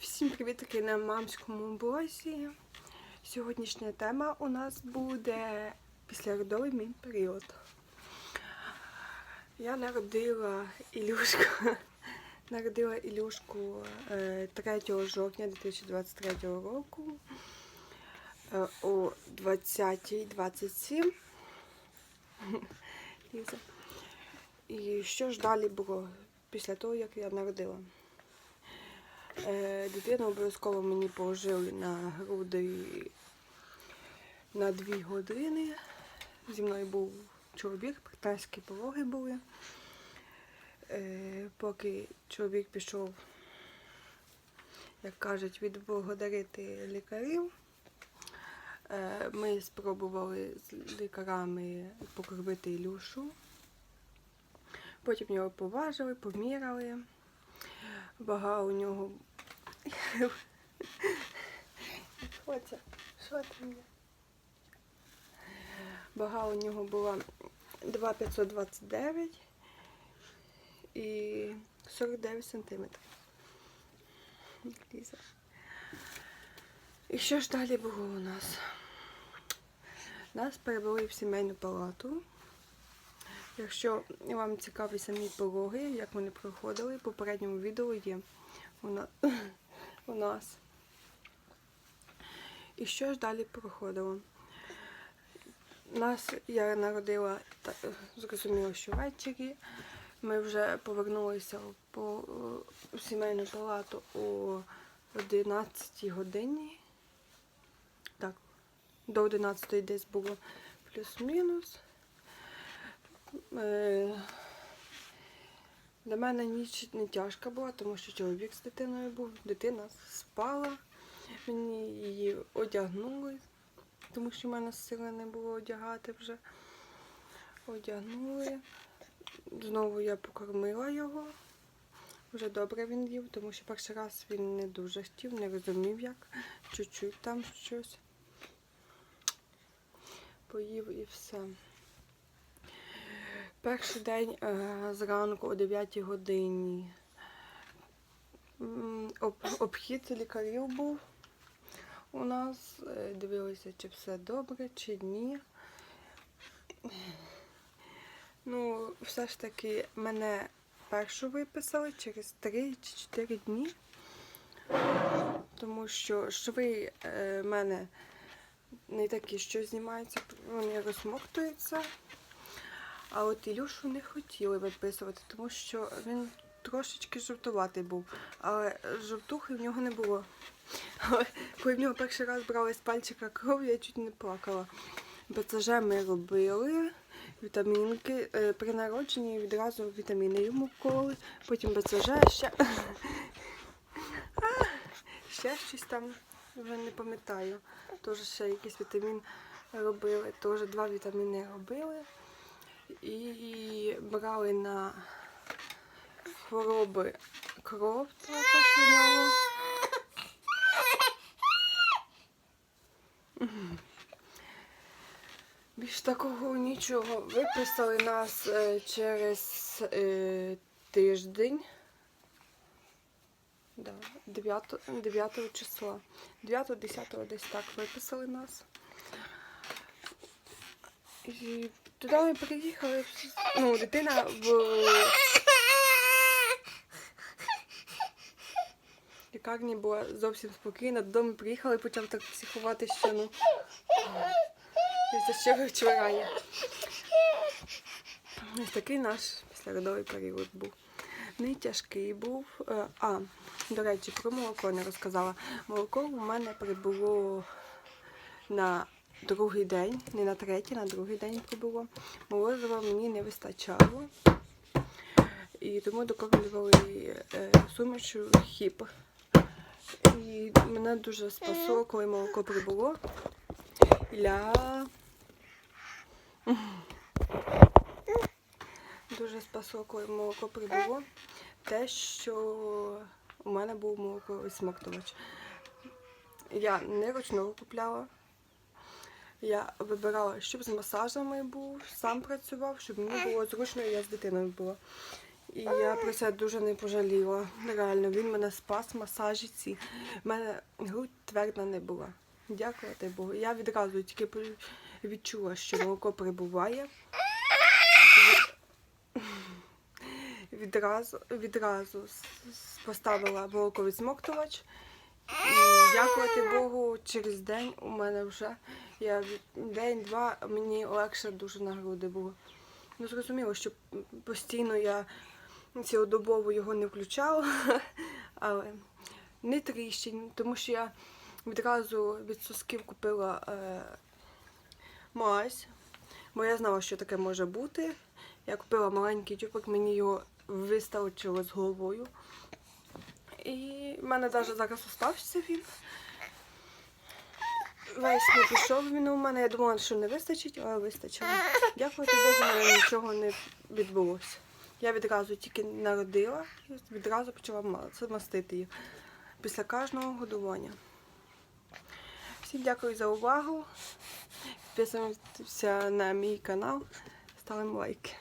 Всім привіт таки на мамському блозі. Сьогоднішня тема у нас буде післяродовий мій період. Я народила Ілюшку, народила Ілюшку е, 3 жовтня 2023 року е, о 20.27. І що ж далі було після того, як я народила? Е, Дитину обов'язково мені положили на груди на дві години. Зі мною був чоловік, партнерські пологи були. Е, Поки чоловік пішов, як кажуть, відблагодарити лікарів. е, Ми спробували з лікарами покормити Ілюшу. Потім його поважили, поміряли. Вага у нього. Що це? Що там є? Вага у нього була 2,529 і 49 сантиметрів. Ліза. І що ж далі було у нас? Нас перевели в сімейну палату. Якщо вам цікаві самі пологи, як вони проходили, в попередньому відео є у нас. І що ж далі проходило? Нас я народила зрозуміло, що ввечері. Ми вже повернулися по, сімейну палату о 11 годині. Так, до 11 десь було плюс-мінус. Е, Для мене ніч не тяжка була, тому що чоловік з дитиною був, дитина спала, мені її одягнули, тому що в мене сили не було одягати вже. Одягнули. Знову я покормила його. Вже добре він їв, тому що перший раз він не дуже хотів, не розумів як. Чуть-чуть там щось. Поїв і все. Перший день е, зранку о 9 годині обхід лікарів був у нас. Е, Дивилися, чи все добре, чи ні. Ну, все ж таки мене першу виписали через 3 чи 4 дні. Тому що шви е, в мене не такі, що знімаються, вони розмоктуються. А от Ілюшу не хотіли виписувати, тому що він трошечки жовтуватий був. Але жовтухи в нього не було. Але коли в нього перший раз брали з пальчика кров, я чуть не плакала. БЦЖ ми робили, вітамінки. Е, При народженні відразу вітаміни йому вколи, потім БЦЖ, ще, ще щось там, вже не пам'ятаю. Теж ще якийсь вітамін робили, теж два вітаміни робили і брали на хвороби кров також у нього. Більш такого нічого. Виписали нас е, через е, тиждень. Да, 9, 9 числа. 9-10 десь так виписали нас. І туди ми приїхали. Ну, дитина в лікарні була зовсім спокійна. Додому приїхали, почав так психувати, що ну. Це ще вчорає. Ось такий наш післяродовий період був. Не тяжкий був. Е, А, до речі, про молоко не розказала. Молоко у мене прибуло на другий день, не на третій, на другий день прибуло. Молозива мені не вистачало. І тому докормлювали е, сумішу хіп. І мене дуже спасло, коли молоко прибуло. Ля. Дуже спасло, коли молоко прибуло. Те, що у мене був молоковисмоктувач. Я не ручного купляла. Я вибирала, щоб з масажами був, сам працював, щоб мені було зручно, і я з дитиною була. І я про це дуже не пожаліла. Реально, він мене спас масажі ці. У мене грудь тверда не була. Дякувати Богу. Я відразу тільки відчула, що молоко прибуває. Відразу, відразу поставила молоко відсмоктувач. Дякувати Богу, через день у мене вже я день-два мені легше дуже на груди було. Ну, зрозуміло, що постійно я цілодобово його не включала, але не тріщин, тому що я відразу від сосків купила е, мазь, бо я знала, що таке може бути. Я купила маленький тюбик, мені його вистачило з головою. І в мене навіть зараз остався він. Весь не пішов він у мене. Я думала, що не вистачить, але вистачило. Дякувати Богу, мене нічого не відбулося. Я відразу тільки народила і відразу почала ма- мастити її після кожного годування. Всім дякую за увагу. Підписуємося на мій канал, ставимо лайки.